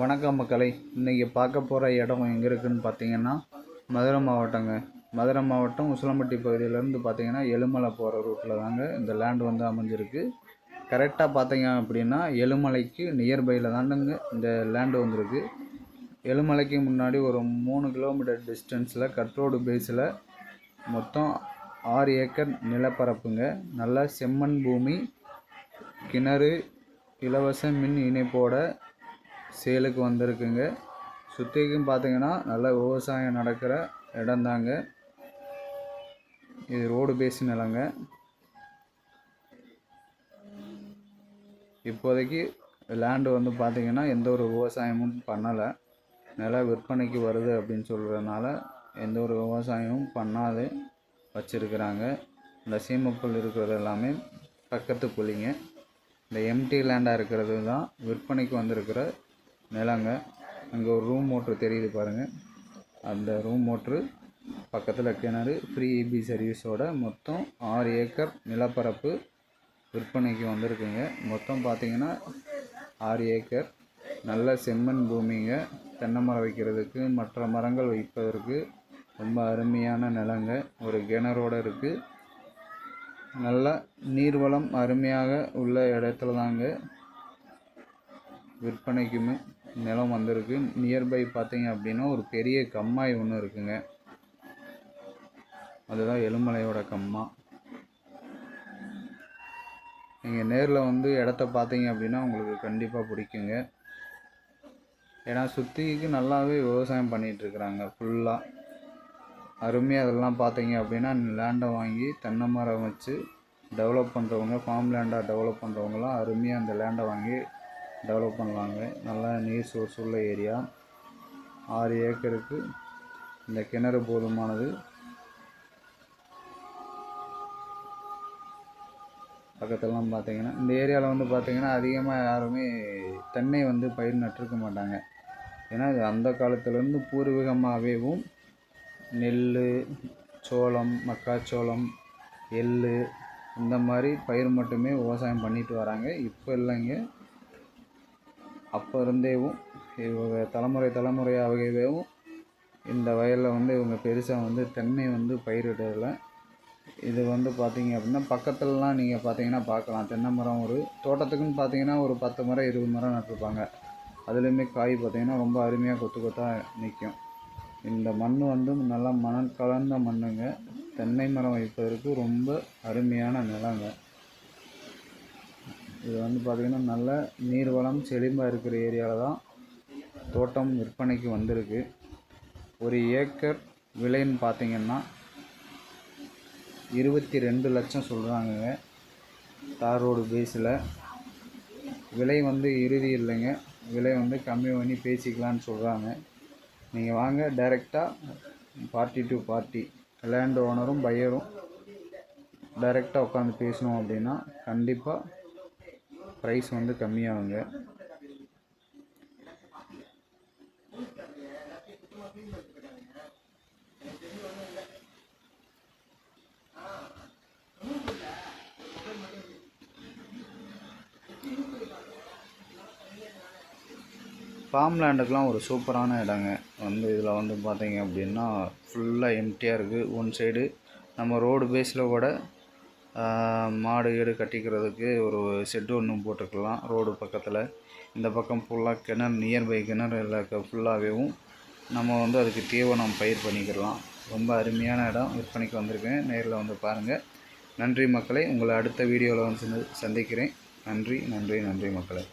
வணக்கம் மக்களை. இன்றைக்கி பார்க்க போகிற இடம் எங்கே இருக்குதுன்னு பார்த்தீங்கன்னா மதுரை மாவட்டங்க. மதுரை மாவட்டம் உசிலம்பட்டி பகுதியிலேருந்து பார்த்தீங்கன்னா எலுமலை போகிற ரூட்டில் தாங்க இந்த லேண்டு வந்து அமைஞ்சிருக்கு. கரெக்டாக பார்த்தீங்க அப்படின்னா எலுமலைக்கு நியர்பையில் தாண்டுங்க இந்த லேண்டு வந்திருக்கு. எலுமலைக்கு முன்னாடி ஒரு மூணு கிலோமீட்டர் டிஸ்டன்ஸில் கட்ரோடு பேஸில் மொத்தம் ஆறு ஏக்கர் நிலப்பரப்புங்க. நல்லா செம்மண் பூமி கிணறு இலவச மின் இணைப்போட சேலுக்கு வந்திருக்குங்க. சுற்றிக்கும் பார்த்தீங்கன்னா நல்ல விவசாயம் நடக்கிற இடம்தாங்க இது ரோடு பேஸ் நிலங்க. இப்போதைக்கு லேண்டு வந்து பார்த்தீங்கன்னா எந்த ஒரு விவசாயமும் பண்ணலை. நிலம் விற்பனைக்கு வருது அப்படின்னு சொல்கிறதுனால எந்த ஒரு விவசாயமும் பண்ணாது வச்சுருக்கிறாங்க. இந்த சீமப்புல் இருக்கிறது எல்லாமே பக்கத்து புள்ளிங்க இந்த எம்டி லேண்டாக இருக்கிறது தான் விற்பனைக்கு வந்திருக்கிற மேலாங்க அங்கே ஒரு ரூம் மோட்ரு தெரியுது பாருங்கள் அந்த ரூம் மோட்ரு பக்கத்தில் கிணறு ஃப்ரீ இபி சர்வீஸோட மொத்தம் ஆறு ஏக்கர் நிலப்பரப்பு விற்பனைக்கு வந்திருக்குங்க. மொத்தம் பார்த்தீங்கன்னா ஆறு ஏக்கர். நல்ல செம்மண் பூமிங்க. தென்னை மரம் வைக்கிறதுக்கு மற்ற மரங்கள் வைப்பதற்கு ரொம்ப அருமையான நிலங்க. ஒரு கிணறோடு இருக்குது நல்ல நீர்வளம் அருமையாக உள்ள இடத்துல தாங்க விற்பனைக்குமே நிலம் வந்திருக்கு. நியர்பை பார்த்தீங்க அப்படின்னா ஒரு பெரிய கம்மாய் ஒன்று இருக்குங்க. அதுதான் எலுமலையோட கம்மா. நீங்கள் நேரில் வந்து இடத்த பார்த்தீங்க அப்படின்னா உங்களுக்கு கண்டிப்பாக பிடிக்குங்க. ஏன்னா சுற்றிக்கு நல்லாவே விவசாயம் பண்ணிகிட்ருக்குறாங்க ஃபுல்லாக அருமையாக அதெல்லாம் பார்த்தீங்க அப்படின்னா லேண்டை வாங்கி தென்னை மரம் வச்சு டெவலப் பண்ணுறவங்க ஃபார்ம் லேண்டாக டெவலப் பண்ணுறவங்களாம் அருமையாக அந்த லேண்டை வாங்கி டெவலப் பண்ணலாங்க. நல்லா நீர் சோர்ஸ் உள்ள ஏரியா ஆறு ஏக்கருக்கு இந்த கிணறு போதுமானது. பக்கத்துலலாம் பார்த்தீங்கன்னா இந்த ஏரியாவில் வந்து பார்த்தீங்கன்னா அதிகமாக யாருமே தென்னை வந்து பயிர் நட்டிருக்க மாட்டாங்க. ஏன்னா இது அந்த காலத்துலேருந்து பூர்வீகமாகவேவும் நெல் சோளம் மக்காச்சோளம் எள் இந்த மாதிரி பயிர் மட்டுமே விவசாயம் பண்ணிட்டு வராங்க. இப்போ இல்லைங்க. அப்போ இருந்தேவும் இவங்க தலைமுறை தலைமுறையாகவேவும் இந்த வயலில் வந்து இவங்க பெருசாக வந்து தென்னை வந்து பயிரிடலை இது வந்து பார்த்திங்க அப்படின்னா பக்கத்துலலாம் நீங்கள் பார்த்தீங்கன்னா பார்க்கலாம் தென்னை மரம் ஒரு தோட்டத்துக்குன்னு பார்த்தீங்கன்னா ஒரு பத்து மரம் இருபது மரம் நட்டிருப்பாங்க. அதுலேயுமே காய் பார்த்தீங்கன்னா ரொம்ப அருமையாக கொத்து கொத்தாக நிற்கும் இந்த மண் வந்து நல்லா மணல் கலந்த மண்ணுங்க. தென்னை மரம் வைப்பதற்கு ரொம்ப அருமையான நிலங்க. இது வந்து பார்த்திங்கன்னா நல்ல நீர்வளம் செழிம்பாக இருக்கிற ஏரியாவில் தான் தோட்டம் விற்பனைக்கு வந்திருக்கு. ஒரு ஏக்கர் விலைன்னு பார்த்திங்கன்னா இருபத்தி ரெண்டு லட்சம் சொல்கிறாங்கங்க தார் ரோடு பேஸில். விலை வந்து இறுதி இல்லைங்க. விலை வந்து கம்மி பண்ணி பேசிக்கலான்னு சொல்கிறாங்க நீங்கள் வாங்க டைரெக்டாக பார்ட்டி டு பார்ட்டி. லேண்ட் ஓனரும் பையரும் டைரெக்டாக உட்காந்து பேசணும் அப்படின்னா கண்டிப்பாக ப்ரைஸ் வந்து கம்மியாகுங்க. ஃபார்ம் லேண்டுக்கெலாம் ஒரு சூப்பரான இடங்க. வந்து இதில் வந்து பார்த்தீங்க அப்படின்னா ஃபுல்லாக எம்டியாக இருக்குது ஒன் சைடு நம்ம ரோடு பேஸில் கூட மாடு ஈடு கட்டிக்கிறதுக்கு ஒரு ஷெட்டு ஒன்றும் போட்டுக்கலாம். ரோடு பக்கத்தில். இந்த பக்கம் ஃபுல்லாக கிணறு நியர்பை கிணறு இல்லை ஃபுல்லாகவேவும் நம்ம வந்து அதுக்கு தீவனம் பயிர் பண்ணிக்கிடலாம் ரொம்ப அருமையான இடம். விற்பனைக்கு வந்திருக்கேன். நேரில் வந்து பாருங்கள் நன்றி மக்களை. உங்களை அடுத்த வீடியோவில் வந்து சந்திக்கிறேன். நன்றி நன்றி நன்றி மக்களை.